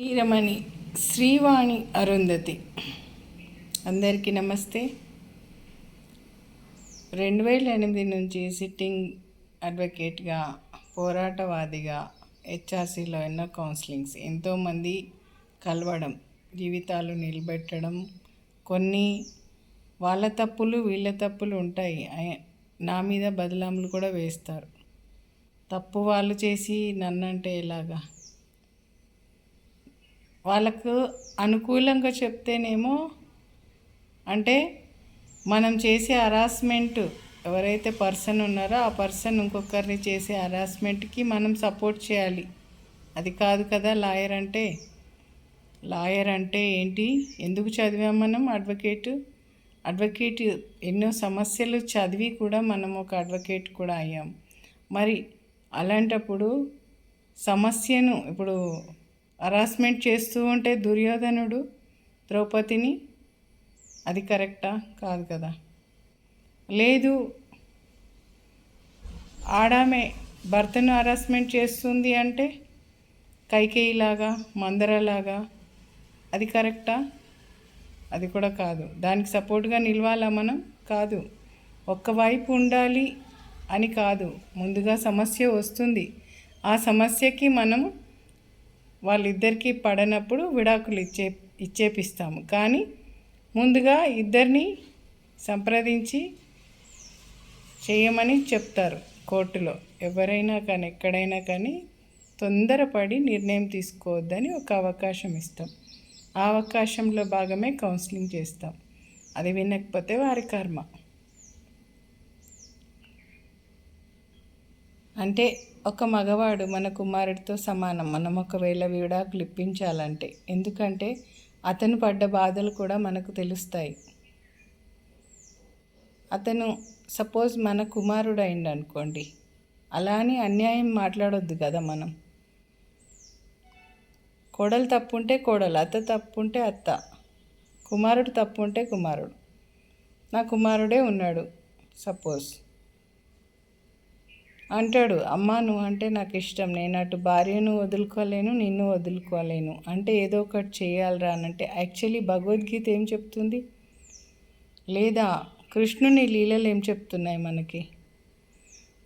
వీరమణి శ్రీవాణి అరుంధతి. అందరికీ నమస్తే. రెండు వేల ఎనిమిది నుంచి సిట్టింగ్ అడ్వకేట్గా పోరాటవాదిగా హెచ్ఆర్సీలో ఎన్నో కౌన్సిలింగ్స్ ఎంతోమంది కలవడం జీవితాలు నిలబెట్టడం కొన్ని వాళ్ళ తప్పులు వీళ్ళ తప్పులు ఉంటాయి. నా మీద బదలాములు కూడా వేస్తారు. తప్పు వాళ్ళు చేసి నన్నంటే ఎలాగా? వాళ్ళకు అనుకూలంగా చెప్తేనేమో అంటే మనం చేసే హరాస్మెంట్ ఎవరైతే పర్సన్ ఉన్నారో ఆ పర్సన్ ఇంకొకరిని చేసే హరాస్మెంట్కి మనం సపోర్ట్ చేయాలి. అది కాదు కదా లాయర్ అంటే? లాయర్ అంటే ఏంటి? ఎందుకు చదివాం మనం అడ్వకేట్ అడ్వకేట్ ఎన్నో సమస్యలు చదివి కూడా మనం ఒక అడ్వకేట్ కూడా అయ్యాం. మరి అలాంటప్పుడు సమస్యను ఇప్పుడు హరాస్మెంట్ చేస్తూ ఉంటే దుర్యోధనుడు ద్రౌపదిని అది కరెక్టా? కాదు కదా. లేదు. ఆడామే భర్తను హరాస్మెంట్ చేస్తుంది అంటే కైకేయిలాగా మందరలాగా అది కరెక్టా? అది కూడా కాదు. దానికి సపోర్ట్గా నిలవాలా మనం? కాదు. ఒక్క వైపు ఉండాలి అని కాదు. ముందుగా సమస్య వస్తుంది. ఆ సమస్యకి మనం వాళ్ళిద్దరికీ పడనప్పుడు విడాకులు ఇచ్చే ఇచ్చేపిస్తాము. కానీ ముందుగా ఇద్దరిని సంప్రదించి చేయమని చెప్తారు కోర్టులో. ఎవరైనా కానీ ఎక్కడైనా కానీ తొందరపడి నిర్ణయం తీసుకోవద్దని ఒక అవకాశం ఇస్తాం. ఆ అవకాశంలో భాగమే కౌన్సిలింగ్ చేస్తాం. అది వినకపోతే వారి కర్మ. అంటే ఒక మగవాడు మన కుమారుడితో సమానం. మనం ఒకవేళ విడాకులు ఇప్పించాలంటే ఎందుకంటే అతను పడ్డ బాధలు కూడా మనకు తెలుస్తాయి. అతను సపోజ్ మన కుమారుడు అయింది అనుకోండి అలా అని అన్యాయం మాట్లాడొద్దు కదా మనం. కోడలు తప్పుంటే కోడలు అత్త తప్పుంటే అత్త. కుమారుడు తప్పుంటే కుమారుడు. నా కుమారుడే ఉన్నాడు సపోజ్. అంటాడు అమ్మ నువ్వు అంటే నాకు ఇష్టం నేను అటు భార్యను వదులుకోలేను నిన్ను వదులుకోలేను. అంటే ఏదో ఒకటి చేయాలరా అని అంటే యాక్చువల్లీ భగవద్గీత ఏం చెప్తుంది? లేదా కృష్ణుని లీలలు ఏం చెప్తున్నాయి మనకి?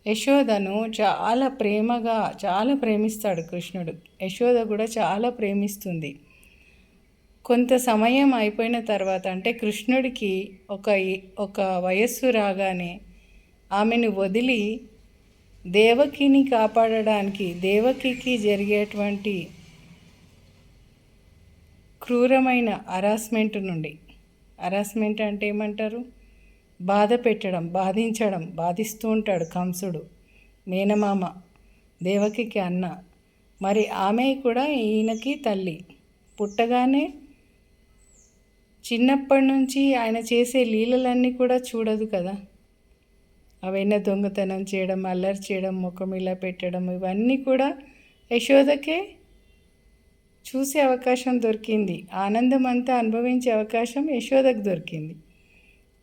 యశోదను చాలా ప్రేమగా చాలా ప్రేమిస్తాడు కృష్ణుడు. యశోద కూడా చాలా ప్రేమిస్తుంది. కొంత సమయం అయిపోయిన తర్వాత అంటే కృష్ణుడికి ఒక ఒక వయస్సు రాగానే ఆమెను వదిలి దేవకిని కాపాడడానికి దేవకికి జరిగేటువంటి క్రూరమైన హరాస్మెంట్ నుండి. హరాస్మెంట్ అంటే ఏమంటారు? బాధ పెట్టడం బాధించడం బాధిస్తూ ఉంటాడు కంసుడు మేనమామ దేవకికి అన్న. మరి ఆమె కూడా ఈయనకి తల్లి. పుట్టగానే చిన్నప్పటి నుంచి ఆయన చేసే లీలలన్నీ కూడా చూడదు కదా. అవైనా దొంగతనం చేయడం అల్లరి చేయడం ముఖం ఇలా పెట్టడం ఇవన్నీ కూడా యశోదకే చూసే అవకాశం దొరికింది. ఆనందం అంతా అనుభవించే అవకాశం యశోదకు దొరికింది.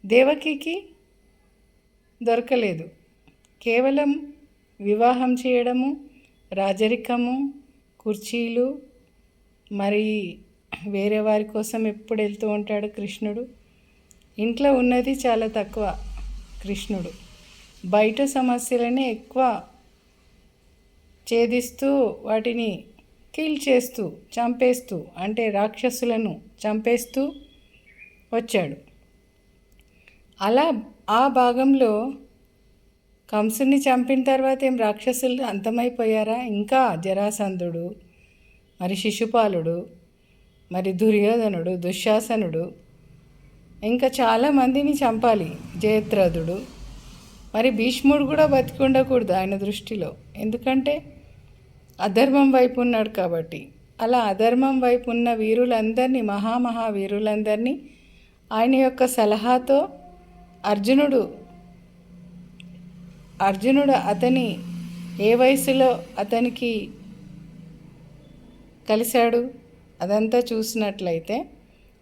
దేవకికి దొరకలేదు. కేవలం వివాహం చేయడము రాజరికము కుర్చీలు మరి వేరే వారి కోసం ఎప్పుడు వెళ్తూ ఉంటాడు కృష్ణుడు. ఇంట్లో ఉన్నది చాలా తక్కువ కృష్ణుడు. బయట సమస్యలనే ఎక్కువ ఛేదిస్తూ వాటిని కిల్ చేస్తూ చంపేస్తూ అంటే రాక్షసులను చంపేస్తూ వచ్చాడు. అలా ఆ భాగంలో కంసుని చంపిన తర్వాత ఏం రాక్షసులు అంతమైపోయారా? ఇంకా జరాసంధుడు మరి శిశుపాలుడు మరి దుర్యోధనుడు దుశ్శాసనుడు ఇంకా చాలామందిని చంపాలి. జయత్రథుడు మరి భీష్ముడు కూడా బతికి ఉండకూడదు ఆయన దృష్టిలో. ఎందుకంటే అధర్మం వైపు ఉన్నాడు కాబట్టి. అలా అధర్మం వైపు ఉన్న వీరులందరినీ మహామహా వీరులందరినీ ఆయన యొక్క సలహాతో అర్జునుడు అర్జునుడు అతని ఏ వయసులో అతనికి కలిశాడు అదంతా చూసినట్లయితే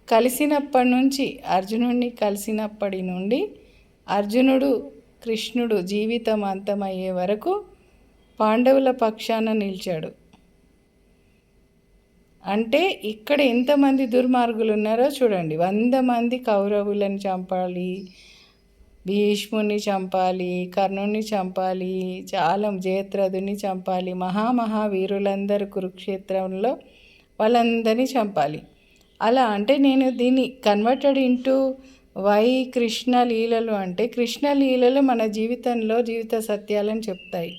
కలిసినప్పటి నుంచి అర్జునుడిని కలిసినప్పటి నుండి అర్జునుడు కృష్ణుడు జీవితం అంతమయ్యే వరకు పాండవుల పక్షాన నిలిచాడు. అంటే ఇక్కడ ఎంతమంది దుర్మార్గులు ఉన్నారో చూడండి. వంద మంది కౌరవులను చంపాలి భీష్ముని చంపాలి కర్ణుని చంపాలి చాలా జయద్రథుని చంపాలి మహామహావీరులందరూ కురుక్షేత్రంలో వాళ్ళందరినీ చంపాలి. అలా అంటే నేను దీన్ని కన్వర్టెడ్ ఇంటూ వై కృష్ణ లీలలు అంటే కృష్ణ లీలలు మన జీవితంలో జీవిత సత్యాలను చెప్తాయి.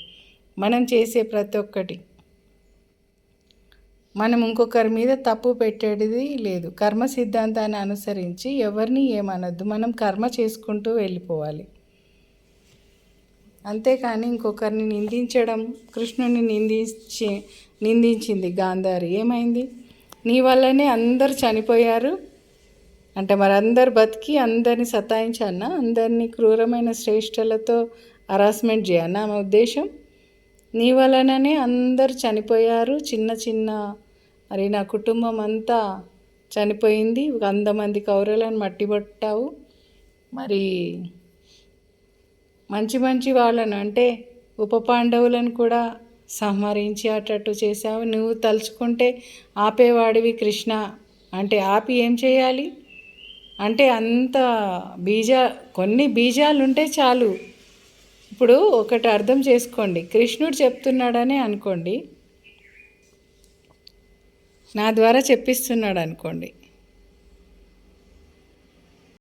మనం చేసే ప్రతి ఒక్కటి. మనం ఇంకొకరి మీద తప్పు పెట్టేది లేదు. కర్మ సిద్ధాంతాన్ని అనుసరించి ఎవరిని ఏమనొద్దు. మనం కర్మ చేసుకుంటూ వెళ్ళిపోవాలి. అంతేకాని ఇంకొకరిని నిందించడం కృష్ణుని నిందించి నిందించింది గాంధారి. ఏమైంది? నీ వల్లనే అందరు చనిపోయారు. అంటే మరి అందరు బతికి అందరిని సతాయించానా అందరినీ క్రూరమైన శ్రేష్టలతో హరాస్మెంట్ చేయన్నా ఆమె ఉద్దేశం. నీ వలననే అందరు చనిపోయారు చిన్న చిన్న మరి నా కుటుంబం అంతా చనిపోయింది వంద మంది కౌరవులను మట్టిపట్టావు. మరి మంచి మంచి వాళ్ళను అంటే ఉప పాండవులను కూడా సంహరించి అటట్టు చేశావు. నువ్వు తలుచుకుంటే ఆపేవాడివి కృష్ణ. అంటే ఆపి ఏం చేయాలి? అంటే అంత బీజ కొన్ని బీజాలు ఉంటే చాలు. ఇప్పుడు ఒకటి అర్థం చేసుకోండి. కృష్ణుడు చెప్తున్నాడని అనుకోండి. నా ద్వారా చెప్పిస్తున్నాడు అనుకోండి